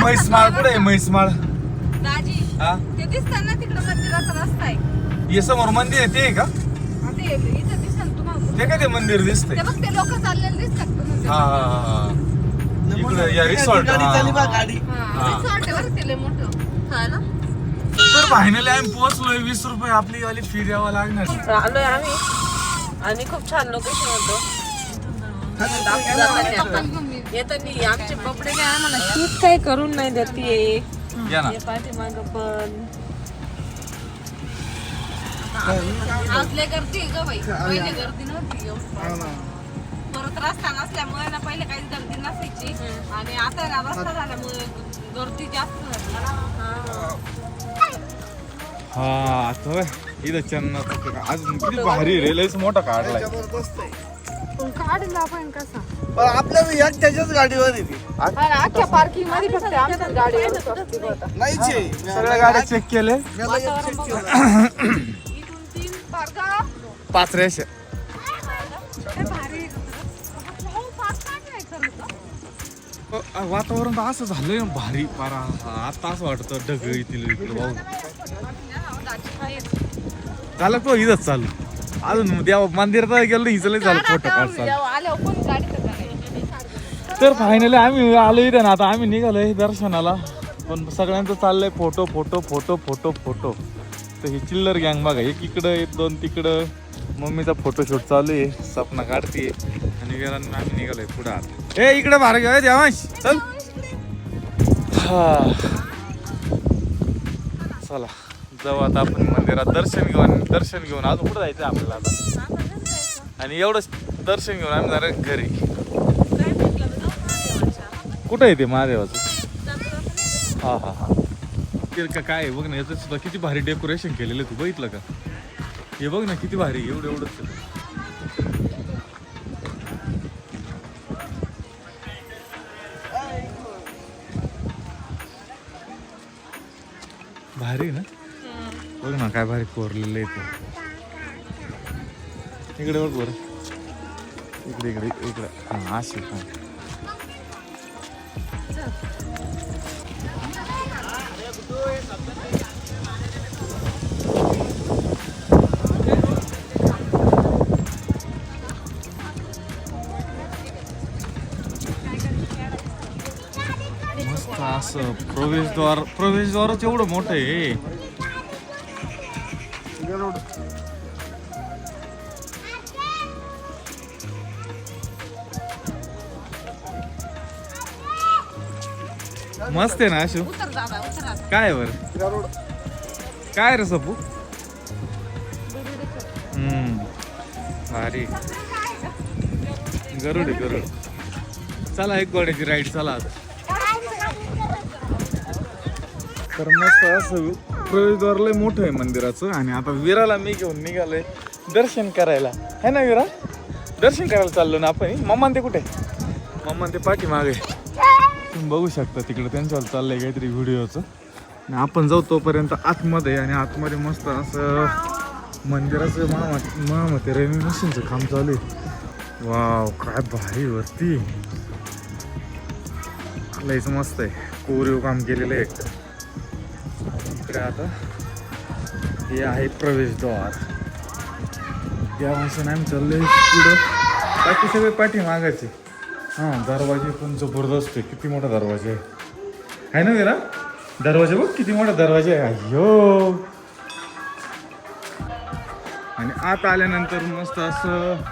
म्हैसमाळ कुठे आहे? म्हैसमाळ दाजी हा? ते दिसतं ना तिकडं मंदिराचा रस्ता आहे. हे समोर मंदिर आहे ते आहे का? हा, ते इथं दिसतं तुम्हाला. ते काय ते मंदिर दिसतंय? ते बघ ते लोक चाललेले दिसतात का हा म्हणजे? हा हा, हा. इकडे या रिसॉर्ट गाडी चालली बा गाडी. हा, हा. resort आहे बरं ते लय मोठं. हा ना? तर फायनली आम्ही पोहोचलोय वीस रुपये आपली वाली फी द्यावा लागणार. आलोय आम्ही. आणि खूप छान लोकेशन होतं. येतानी आमचे कपडे काय आम्हाला शूट काय करून नाही देते या ना. पाठीमाग पण. आज लय गर्दी ग बाई. पहिले गर्दी नव्हती एवढी. परत रस्ता नसल्यामुळे ना पहिले काही गर्दी नसायची. आणि आता ना रस्ता झाल्यामुळे गर्दी जास्त हा आता होय. इथं चन्नाचा अजून किती भारी रे लयच मोठा काढलाय. काढला आपण कसा? पण आपल्या एक त्याच्याच गाडीवर येते अख्ख्या पार्किंगमध्ये फक्त आमच्याच नाहीच सगळ्या गाड्या चेक केले मला एक check केलं. इथून तीन पार्का पाच रेषा भारी हो, पाच काय आहे खरं तर. अ, वातावरण तर असं झालंय ना भारी. पारा आता असं वाटतं ढग येतील इकडे भाऊ झालं तो इथंच चालू. अजून देवा मंदिरात गेलो हिचं लय झालं फोटो काढ चालू तर फायनली आम्ही आलो इथे ना. आता आम्ही निघालोय दर्शनाला. पण सगळ्यांचं चाललंय photo photo photo photo photo तर ही चिल्लर गँग बघा. एक इकडं एक दोन तिकडं. मम्मीचा फोटोशूट चालू आहे. सपना काढते आणि गेला आम्ही निघालोय पुढं. आता ए इकडे बाहेर घ्या देवांश. चल. हा. चला. जाऊ आता आपण मंदिरात. दर्शन घेऊन दर्शन घेऊन आज कुठं जायचं आपल्याला आता? आणि एवढंच दर्शन घेऊन आम्ही जरा घरी. कुठं आहे ते महादेवाचं हा हा हा. ते का काय बघ ना याचं सुद्धा किती भारी डेकोरेशन केलेलं तू बघितलं का? हे बघ ना किती भारी एवढं एवढंच. भारी ना? बघ ना काय भारी कोरलेलं आहे ते. इकडे बघ बरं. इकडे इकडे इकडे. हां अशी हां असं. प्रवेशद्वार प्रवेशद्वारच एवढं मोठं आहे. मस्त आहे ना अशू? उतर दादा उतर आता. काय आहे बरं? गरुड. काय रे सपू? हम्म. भारी. गरुड आहे गरुड. चला एक गोड्याची राईड चला आता. तर मस्त असं प्रवेशद्वार लय मोठं आहे मंदिराचं आणि आता विराला मी घेऊन निघालोय दर्शन करायला. है ना विरा? दर्शन करायला चाललो ना आपण. मम्मान ते कुठे? मम्मान ते पाठीमागे. तुम्ही बघू शकता तिकडे त्यांच्यावर चाललंय काहीतरी व्हिडिओचं. आणि आपण जाऊ तोपर्यंत आतमध्ये आणि आतमध्ये मस्त असं मंदिराचं महामा महामते रेल्वे मशीनचं काम चालू आहे. वाव काय भारी वरती. लयच मस्त आहे. कोरीव काम केलेलं आहे. इकडे आता हे आहे प्रवेशद्वार. त्या माणसाने आम्ही चाललोय पुढं. बाकी सगळे पाठी मागायचे हां दरवाजे पण जबरदस्त आहे. किती मोठा दरवाजा आहे. आहे ना विरा? दरवाजा बघ किती मोठा दरवाजा आहे. अय्यो. आणि आत आल्यानंतर मस्त असं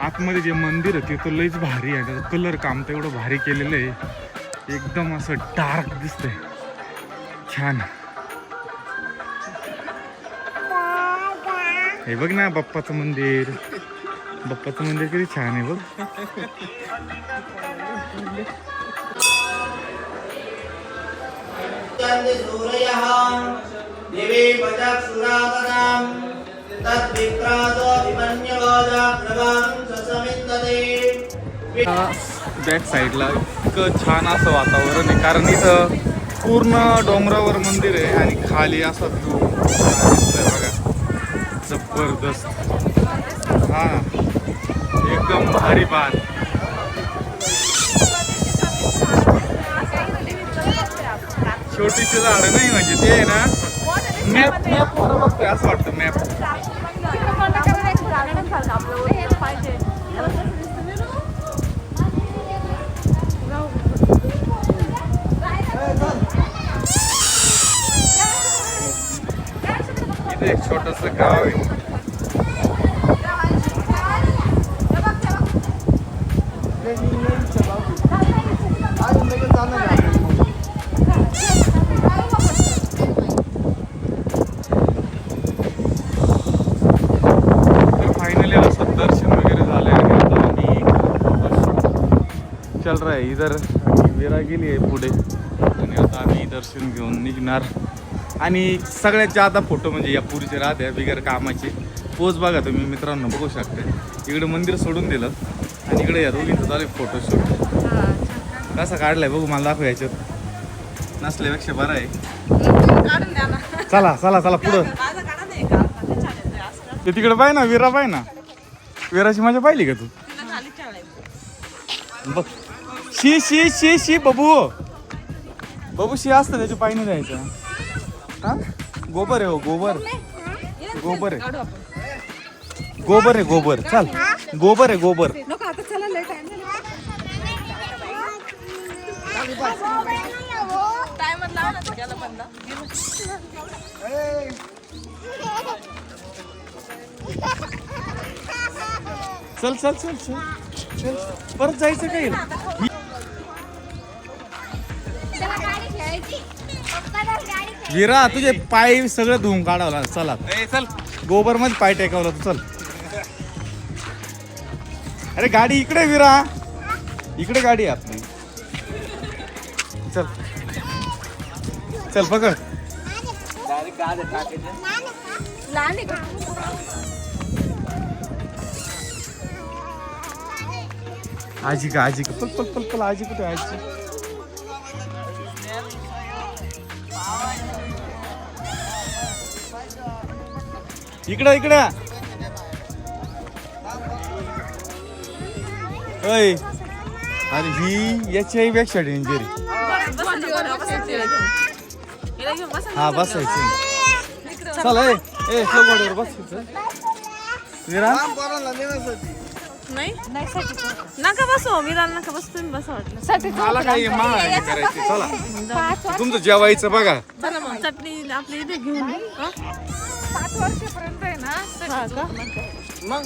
आतमध्ये जे मंदिर आहे ते तर लईच भारी आहे. त्याचं कलर काम तर एवढं भारी केलेलं आहे. एकदम असं डार्क दिसतंय. छान. हे बघ ना बाप्पाचं मंदिर. बाप्पाचं मंदिर किती छान आहे बघ. बॅक साईडला इतकं छान असं वातावरण आहे कारण इथं पूर्ण डोंगरावर मंदिर आहे आणि खाली असा दिसतोय बघा. जबरदस्त. हा. एकदम भारी बात छोटीचे झाड नाही म्हणजे ते आहे ना मॅप मॅप बघतोय असं वाटतं मॅप छोटस गाव आहे अजून लगेच जाणार आहे. तर फायनली असं दर्शन वगैरे झालंय आणि आता आम्ही चल रहा है इधर आणि विरा गेली आहे पुढे. आणि आता आम्ही दर्शन घेऊन निघणार. आणि सगळ्यात जादा फोटो म्हणजे या पुरीचे राहते बिगर कामाचे. पोच बघा तुम्ही मित्रांनो बघू शकता. इकडे मंदिर सोडून दिलं. आणि इकडे या दोघींचं चालू फोटोशूट कसा काढलाय बघू मला दाखव याच्यात. नसल्यापेक्षा बरं आहे. चला चला चला पुढं. ते तिकडे पाय ना विरा पाय ना. विराची मजा पाहिली का तू? बघ. शी शी शी शी बबू. बबू शी असतं त्याच्या पायने जायचं. हा? गोबर आहे हो गोबर. गोबर आहे. गोबर आहे गोबर. चाल. गोबर आहे गोबर. चला चल चल चल परत जायचं काय विरा तुझे पाय सगळं धुवून काढावं लागेल. चला. चल. गोबरमध्ये पाय टेकावला तू चल. अरे गाडी इकडे विरा. इकडे गाडी आहे आपली. चल. चल पकड. लहान आहे का आजी का आजी का? पल पल पल पल आजी कुठे आहे? आजी. इकडं इकडं. अय अरे ही याची पेक्षा डेंजर हा बसायचं. चल ए ए स्लो बोर्डवर बस विरा नका बसू मी नका बसू तुम्ही बसा वाटलं. मला काही मा हे करायची चला. तुमचं जेवायचं बघा. चटणी आपली इथे घेऊन सात वर्षापर्यंत आहे ना मग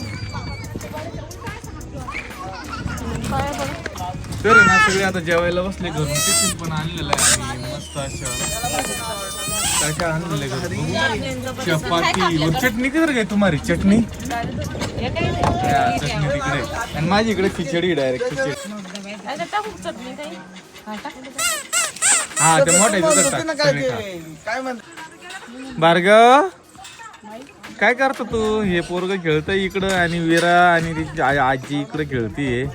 तर ना सगळे आता जेवायला बसले घरून. टिफिन पण आणलेलं आहे आम्ही मस्त अशा कशा आणलेले घरून. चपाती चटणी कर काय तुम्हारी चटणी. चटणी तिकडे. आणि माझी इकडे खिचडी. डायरेक्ट खिचडी हा ते मोठे काय म्हणत? बारग? काय करतो तू? हे पोरग खेळतंय इकडं आणि विरा आणि तिची आ- आजी इकडे खेळतीये.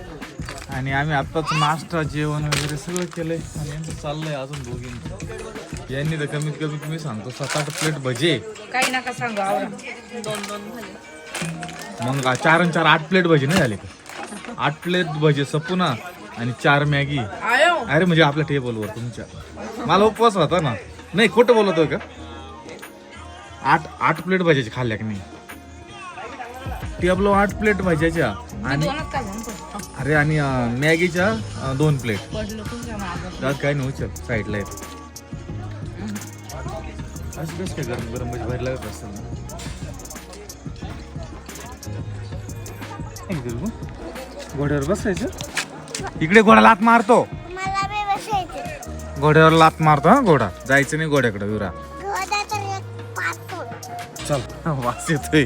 आणि आम्ही आत्ताच नाश्ता जेवण वगैरे सगळं केलंय. आणि यांचं चाललंय अजून दोघींचं. यांनी तर कमीत कमी तुम्ही सांगतो सात आठ प्लेट भजे. काही नका सांगू आवरा. मग चार आणि चार आठ प्लेट भजे नाही झाले का? आठ प्लेट भजे सपुना आणि चार मॅगी. आयो. अरे म्हणजे आपल्या टेबलवर तुमच्या. मला उपवास होता ना? नाही खोटं बोलतोय का? आठ आठ प्लेट भाज्याच्या खाल्ल्या की नाही? टेबल आठ प्लेट भाज्याच्या आणि अरे आणि मॅगीच्या दोन प्लेट त्यात काय नाही उचल साईडला येत. असं कसं काय गरम गरम भजी बाहेर लागत असतं ना? काय करू? घोड्यावर बसायचं? इकडे घोडा लात मारतो. घोड्यावर लात मारतो हा घोडा. जायचं नाही घोड्याकडे विरा चला वास येतोय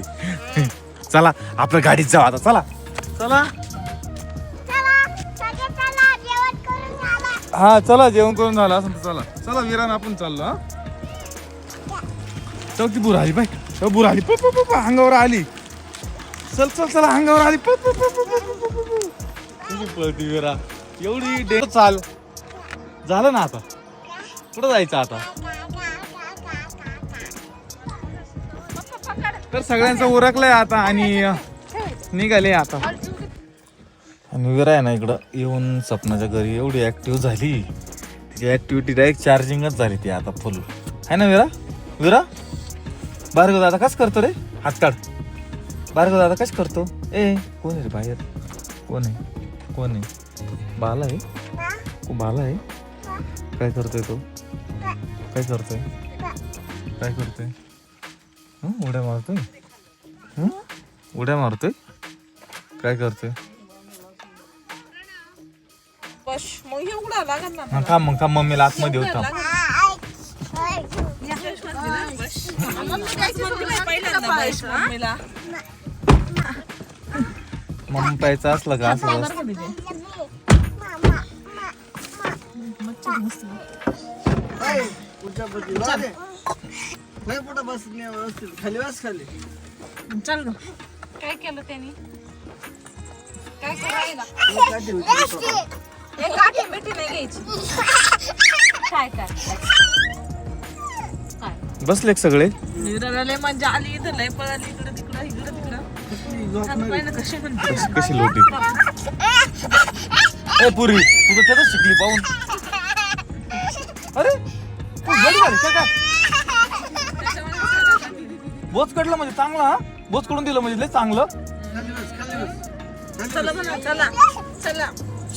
चला आपलं गाडीत जाऊ आता चला चला हा चला जेवण करून झालं असं चला चला विरान आपण चाललो हा चल ती बुर आली बाय चल बुर आली पप पप अंगावर आली चल चल चला अंगावर आली पप पप पळती विरा एवढी डेट चाल झालं ना आता कुठं जायचं आता तर सगळ्यांचं उरकलंय आता आणि निघाले आता. आणि विरा आहे ना इकडं येऊन सपनाच्या घरी एवढी ऍक्टिव्ह झाली. तिची ती ऍक्टिव्हिटी डायरेक्ट चार्जिंगच झाली ती आता फुल आहे ना विरा? विरा? बारगो दादा कस करतो रे? हात काढ. बारगो दादा कस करतो? ए कोण आहे रे बाहेर? कोण आहे? कोण आहे? बाला आहे? को बाला आहे? काय करतोय तो? काय करतोय? काय करतोय? उड्या मारतोय? हं? उड्या मारतोय? काय करतोय? मग का मग का मम्मीला आतमध्ये होता मम्मीला मम्मी प्यायचं असलं का? असं नाही पुढं बस नाही व्यवस्थित. खाली बस खाली. चल ना काय केलं त्यांनी? काय करायला एक काठी होती. एक काठी मिठी नाही घ्यायची. काय काय काय? बसले का सगळे. निराला लय मजा आली इथं लय पळाली इकडं तिकडं इकडं तिकडं. आता पाहिलं कशी म्हणते कशी कशी लोटी. ए पुरी तू तर त्यातच शिकली पाहून. अरे तू गडी झाली का? काय बोच कडलं म्हणजे चांगला हा? बोच कडून दिलं म्हणजे लय चांगलं. चला म्हणा चला चला.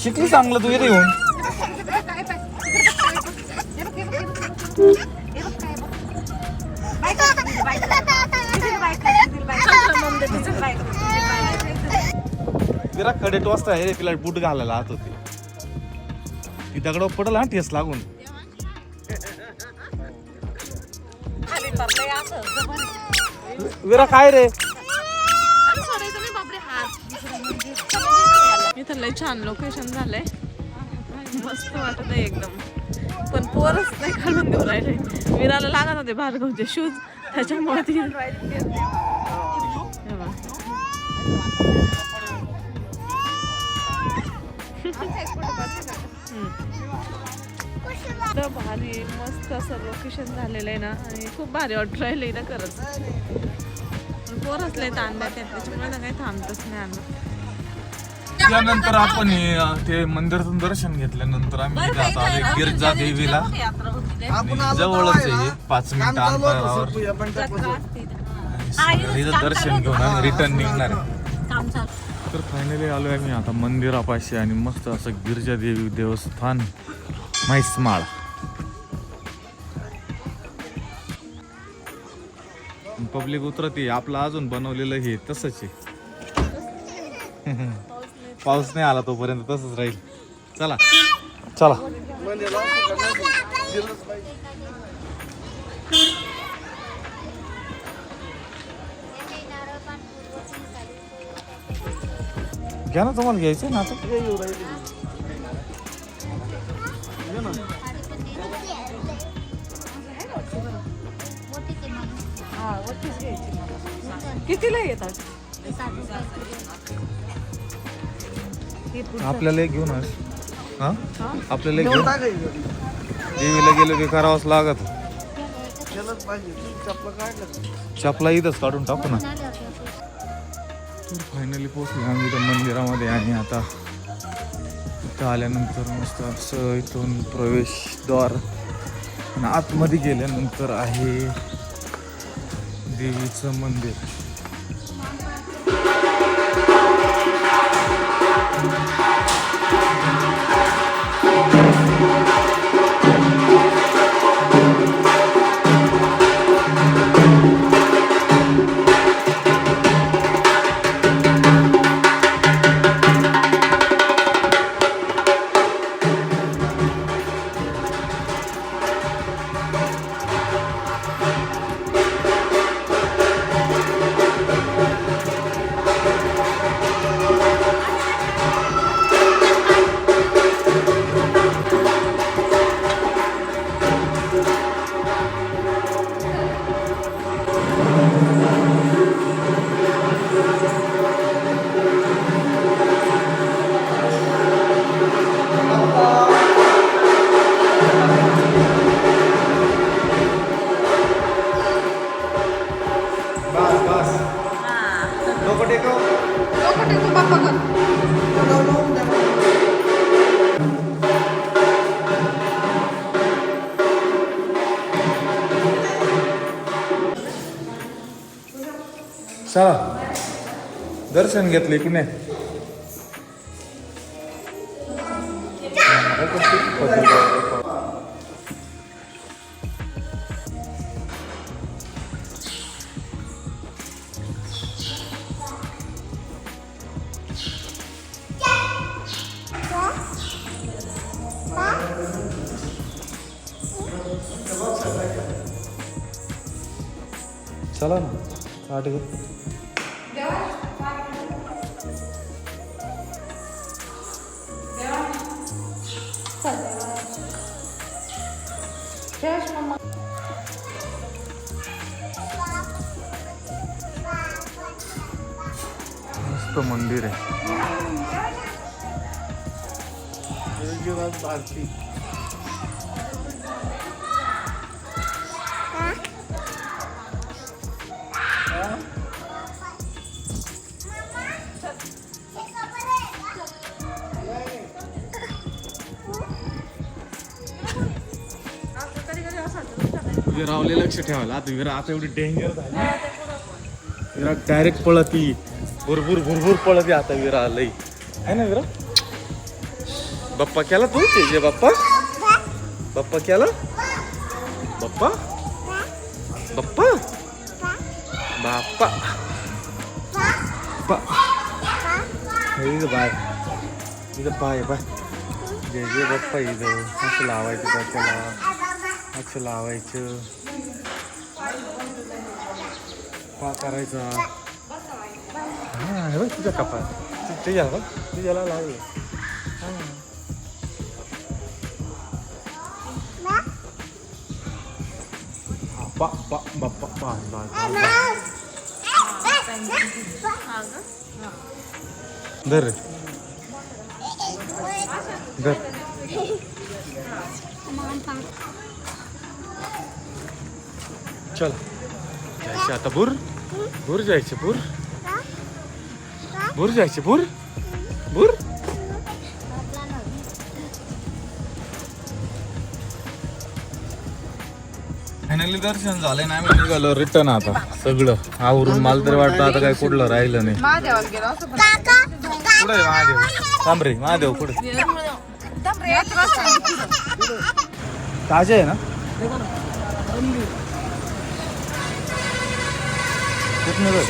शिकली चांगलं तू इथे येऊन. तिला कडेट वाजता आहे रे तिला बूट घालायला आत होते. ती दगड पडला हा ठेस लागून. विरा काय रे. इथं लय छान लोकेशन झालंय. मस्त वाटत आहे एकदम. पण पोरच नाही घालून देऊ राहिले. विराला लागत होते भार्गवचे शूज त्याच्यामुळे ती हे भारी मस्त असं लोकेशन झालेलं आहे ना. आणि खूप भारी वाटू राहिले ना खरंच. पोरच लय ताण देतात त्याच्यामुळे ना काही थांबतच नाही आम्ही. त्यानंतर आपण हे, अं, ते मंदिरातून दर्शन घेतल्यानंतर आम्ही इथे आता आलोय गिरजा देवीला. यात्रा होती लय. आपण आणि आलो जवळच आहे पाच मिनिट अंतरावर. दर्शन घेऊन आम्ही रिटर्न निघणार आहे. तर फायनली आलोय आम्ही आता मंदिरापाशी आणि मस्त असं गिरजा देवी देवस्थान म्हैसमाळ. पब्लिक उतरते आपलं अजून बनवलेलं हे तसंच आहे. पाऊस नाही आला तोपर्यंत तसंच राहील. चला. चला. घ्या ना तुम्हाला घ्यायचं ना आता? कितीला येतात? आपल्याला एक घेऊन आस. हा? आपल्याला एक घेऊन. देवीला गेलो की करावंच लागत. केलंच पाहिजे. तू चपला इथंच काढून टाकू ना. तर फायनली पोचलो आम्ही इथं मंदिरामध्ये आणि आता इथं आल्यानंतर मस्त असं इथून प्रवेशद्वार आणि आतमध्ये गेल्यानंतर आहे देवीचं मंदिर. बस. डोकं टेको. डोकं टेको बाप्पा कर. चला. दर्शन घेतले कुणी चला ना आठ घे. मस्त मंदिर आहे. भारती विरावले लक्ष ठेवायला. आता विरा आता एवढी डेंजर झाली. विरा डायरेक्ट पळती भरपूर भरपूर पळती आता विरा लई. आहे ना विरा? बाप्पा केला तू? जे बाप्पा? बाप्पा केला? बाप्पा? बाप्पा? बाप्पा. बाय हे इथं बाय बाय जे जे बाप्पा इथं असं लावायचं त्याला. असं लावायचं पा करायचा हा हे बघ तुझ्या कपाळ तुझ्या बघ तुझ्याला लावलं हा पा पा बाप्पा पा धर रे. धर चल. जायचे आता बुर? बुर जायचे बुर? बुर जायचे बुर? बुर? फायनली दर्शन झालं ना आम्ही निघालो रिटर्न आता. सगळं. आवरून मला तरी वाटतं आता काय कुठलं राहिलं नाही. महादेवाला गेलो असं पण. कुठे आहे महादेव? थांब रे महादेव कुठे ताजे आहे ना? कुठनं गं?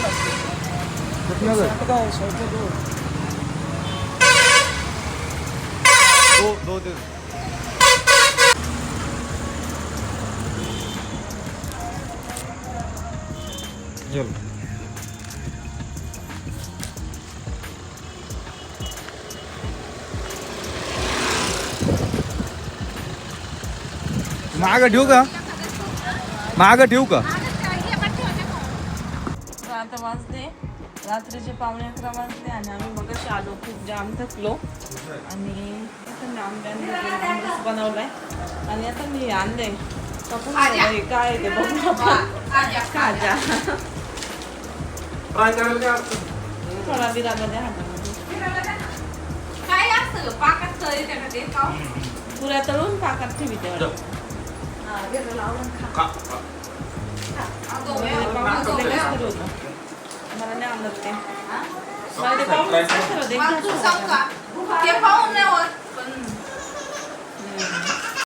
कुठनं गं? दो दो दे चल मागं ठेवू का मागं ठेवू का तर आता वाजले रात्रीचे पावणे अकरा वाजले आणि आम्ही मग आलो खूप जाम थकलो. आणि आता मी आंब्याने बनवलाय. आणि आता मी आणले कापून. हे काय आहे ते बघू थोडा हातामध्ये. का ते पाव? पुऱ्या तळून पाकात ठेवी तेवढं मला नाही आवडत ते मला ते पाहून तू पाहून नाही होत,